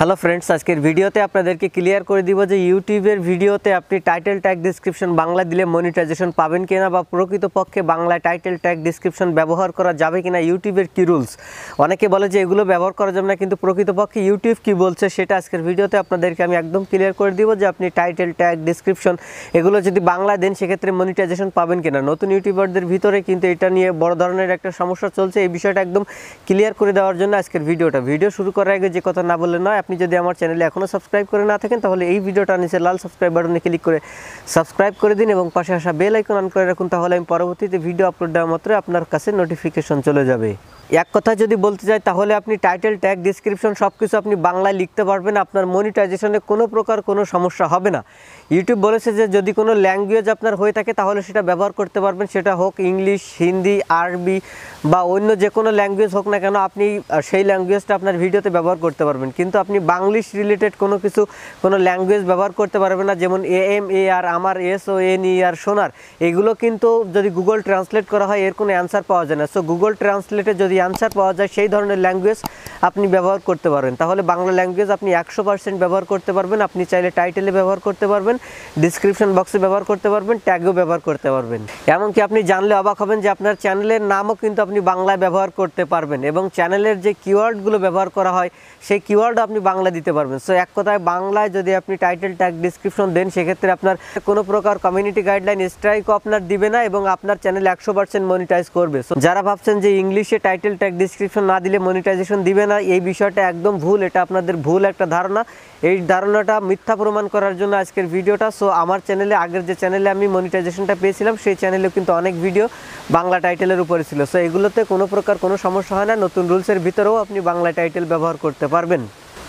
Hello friends আজকের ভিডিওতে আপনাদেরকে ক্লিয়ার করে দিব যে ইউটিউবের ভিডিওতে আপনি টাইটেল ট্যাগ ডিসক্রিপশন বাংলা দিলে মনিটাইজেশন পাবেন কিনা বা প্রকৃতপক্ষে বাংলায় টাইটেল ট্যাগ ডিসক্রিপশন ব্যবহার করা যাবে কিনা, ইউটিউবের কি রুলস অনেকে বলে যে এগুলো ব্যবহার করা যাবে না, কিন্তু প্রকৃতপক্ষে ইউটিউব কি বলছে সেটা আজকের ভিডিওতে আপনাদেরকে আমি একদম ক্লিয়ার করে দিব যে আপনি টাইটেল ট্যাগ ডিসক্রিপশন এগুলো যদি বাংলা দেন, সেক্ষেত্রে মনিটাইজেশন পাবেন কিনা। নতুন ইউটিউবারদের ভিতরে কিন্তু এটা নিয়ে বড় ধরনের একটা সমস্যা চলছে। এই বিষয়টা একদম ক্লিয়ার করে দেওয়ার জন্য আজকের ভিডিওটা। ভিডিও শুরু করার আগে যে কথা না বললে নয় আপনি যদি আমার চ্যানেলে এখনও সাবস্ক্রাইব করে না থাকেন, তাহলে এই ভিডিওটা নিচে লাল সাবস্ক্রাইব বাটনে ক্লিক করে সাবস্ক্রাইব করে দিন এবং পাশে আসা বেল আইকন অন করে রাখুন, তাহলে আমি পরবর্তীতে ভিডিও আপলোড দেওয়া মাত্র আপনার কাছে নোটিফিকেশন চলে যাবে। এক কথা যদি বলতে চাই তাহলে আপনি টাইটেল ট্যাগ ডিসক্রিপশন সব কিছু আপনি বাংলায় লিখতে পারবেন, আপনার মনিটাইজেশনে কোনো প্রকার কোনো সমস্যা হবে না। ইউটিউব বলেছে যে যদি কোনো ল্যাঙ্গুয়েজ আপনার হয়ে থাকে, তাহলে সেটা ব্যবহার করতে পারবেন। সেটা হোক ইংলিশ, হিন্দি, আরবি বা অন্য যে কোনো ল্যাঙ্গুয়েজ হোক না কেন, আপনি সেই ল্যাঙ্গুয়েজটা আপনার ভিডিওতে ব্যবহার করতে পারবেন। কিন্তু আপনি বাংলিশ রিলেটেড কোনো কিছু, কোনো ল্যাঙ্গুয়েজ ব্যবহার করতে পারবেন না, যেমন এ এম এ আর আমার এস ও এন ই আর সোনার। এগুলো কিন্তু যদি গুগল ট্রান্সলেট করা হয়, এর কোনো অ্যান্সার পাওয়া যায় না। সো গুগল ট্রান্সলেটে যদি অ্যান্সার পাওয়া যায় সেই ধরনের ল্যাঙ্গুয়েজ আপনি ব্যবহার করতে পারবেন। তাহলে বাংলা ল্যাঙ্গুয়েজ আপনি একশো পার্সেন্ট ব্যবহার করতে পারবেন, আপনি চাইলে টাইটেলে ব্যবহার করতে পারবেন ডিসক্রিপশন বক্সে ব্যবহার করতে পারবেন ট্যাগও ব্যবহার করতে পারবেন। এমনকি আপনি জানলে অবাক হবেন যে আপনার চ্যানেলের নামও কিন্তু আপনি বাংলায় ব্যবহার করতে পারবেন এবং চ্যানেলের যে কিওয়ার্ডগুলো ব্যবহার করা হয়, সেই কিওয়ার্ডও আপনি বাংলা দিতে পারবেন। সো এক কথায় বাংলায় যদি আপনি টাইটেল ট্যাগ ডিসক্রিপশন দেন, সেক্ষেত্রে আপনার কোনো প্রকার কমিউনিটি গাইডলাইন স্ট্রাইকও আপনার দিবে না এবং আপনার চ্যানেল একশো পার্সেন্ট মনিটাইজ করবে। সো যারা ভাবছেন যে ইংলিশে টাইটেল ট্যাগ ডিসক্রিপশন না দিলে মনিটাইজেশন দিবে না, এই বিষয়টা একদম ভুল, এটা আপনাদের ভুল একটা ধারণা। এই ধারণাটা মিথ্যা প্রমাণ করার জন্য আজকের ভিডিওটা। সো আমার চ্যানেলে আগের যে চ্যানেলে আমি মনিটাইজেশনটা পেয়েছিলাম, সেই চ্যানেলেও কিন্তু অনেক ভিডিও বাংলা টাইটেলের উপরে ছিল। সো এগুলোতে কোনো প্রকার কোনো সমস্যা হয় না, নতুন রুলসের ভিতরেও আপনি বাংলা টাইটেল ব্যবহার করতে পারবেন।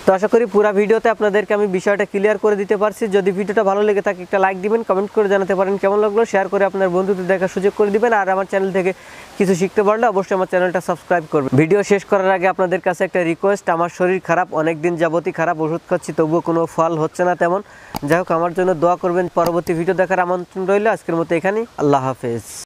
তো আশা করি পুরো ভিডিওতে আপনাদেরকে আমি বিষয়টা ক্লিয়ার করে দিতে পারছি। যদি ভিডিওটা ভালো লেগে থাকে, একটা লাইক দিবেন কমেন্ট করে জানাতে পারেন কেমন লাগল। শেয়ার করে আপনার বন্ধুদের দেখার সুযোগ করে দিবেন। আর আমার চ্যানেল থেকে কিছু শিখতে পারলে অবশ্যই আমার চ্যানেলটা সাবস্ক্রাইব করবেন। ভিডিও শেষ করার আগে আপনাদের কাছে একটা রিকোয়েস্ট আমার শরীর খারাপ অনেক দিন যাবতই খারাপ, ওষুধ খাচ্ছি, তবুও কোনো ফল হচ্ছে না তেমন। যাই হোক, আমার জন্য দোয়া করবেন। পরবর্তী ভিডিও দেখার আমন্ত্রণ রইল। আজকের মতো এখানেই। আল্লাহ হাফেজ।